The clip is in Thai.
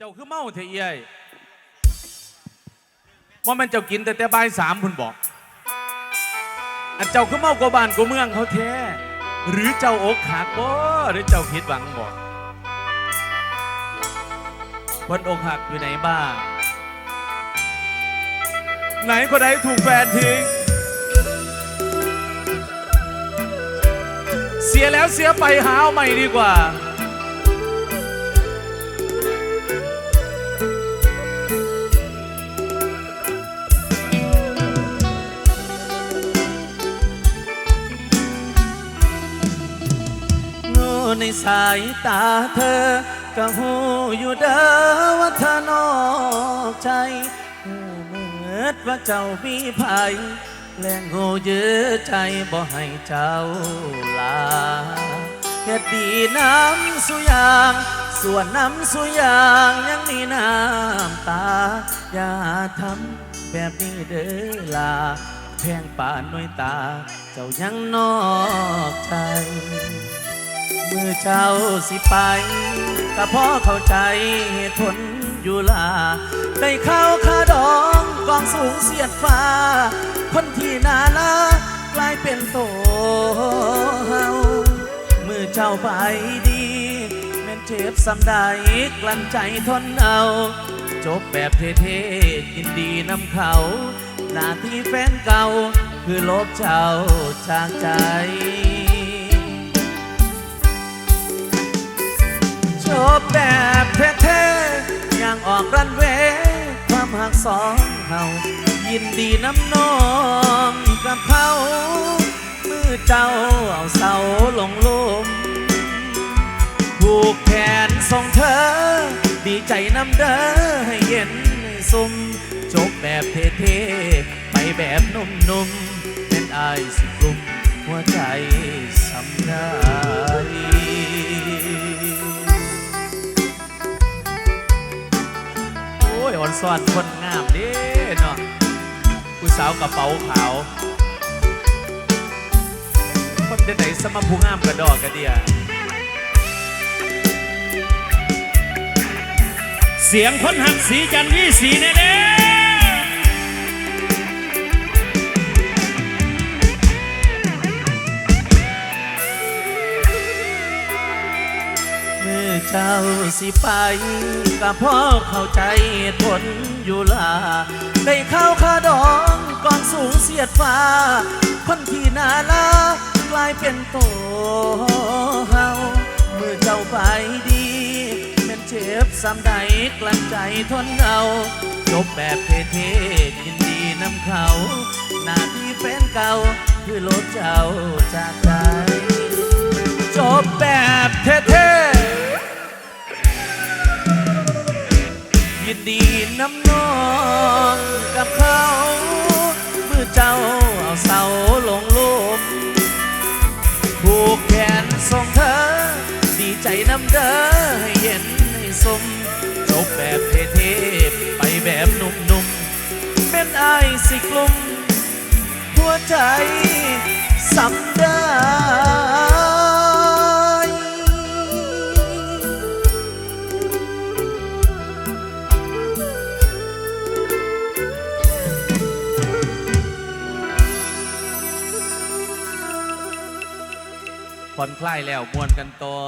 เจ้าคือเมาเทเอียยว่ามันเจ้ากินแต่แต่บ่ายสามคุณบอก อันเจ้าคือเมากว่าบ้านกว่าเมืองเขาแท้ หรือเจ้าอกหักบ่หรือเจ้าผิดหวังบ่คนอกหักอยู่ไหนบ้าง ไหนคนใดถูกแฟนทิ้ง เสียแล้วเสียไปหาเอาใหม่ดีกว่า ในสายตาเธอ ก็หูอยู่เด้อว่าเธอนอกใจหูเมือดว่าเจ้ามีภัยแรงหูยื้อใจบ่ให้เจ้าลาเฮ็ดดีน้ำสุยาง ส่วนน้ำสุยางยังมีน้ำตา อย่าทำแบบนี้เด้อลาแพงป่านน้อยตา เจ้ายังนอกใจ มื่อเจ้าสิไปก็พราะเข้าใจเหตุผลอยู่ลา ได้เข้าคาดองกองสูงเสียดฟ้า คนที่น่ารักลายเป็นโตเฮาเมื่อเจ้าไปดีแม่นเจ็บสำใดกลั้นใจทนเอา จบแบบเท่ๆยินดีนำเขา หน้าที่แฟนเก่า คือลบเจ้าจากใจ จบแบบเท่ๆอย่างออกรันเวความหักสองเฮายินดีน้ำนองกับเขามือเจ้าเอาเสาลงลมผูกแขนส่งเธอ ดีใจน้ำเด้อให้เย็นซุ่มจบแบบเท่ๆไปแบบนุ่มๆเป็นอายสิกลุ่มหัวใจสำได้ โอ้ยอ่อนซ่อนคนงามเด้เนาะผู้สาวกระเป๋าขาว คนจะไหนสมผู้งามกระดอกกระเดียเสียงคนหักสีจันยี่สีแน่ เจ้าสิไปก็พราะเข้าใจเหตุผลอยู่ลาได้เข้าคาดองก่อนสูงเสียดฟ้า คนที่น่ารักกลายเป็นโตเฮาเมื่อเจ้าไปดีแม่นเจ็บซ้ำใดกลั้นใจทนเอาจบแบบเท่ๆยินดีนำเขาหน้าที่แฟนเก่าคือลบเจ้าจากใจ จบแบบ ยินดีน้ำนองกับเขาเมื่อเจ้าเอาเสาลงลุมผูกแขนส่งเธอ ดีใจน้ำเด้อให้เย็นให้สมจบแบบเท่ๆไปแบบนุ่มๆเป็นไอสิกลุ่มหัวใจสำ ผ่อนคลายแล้วมวนกันตัว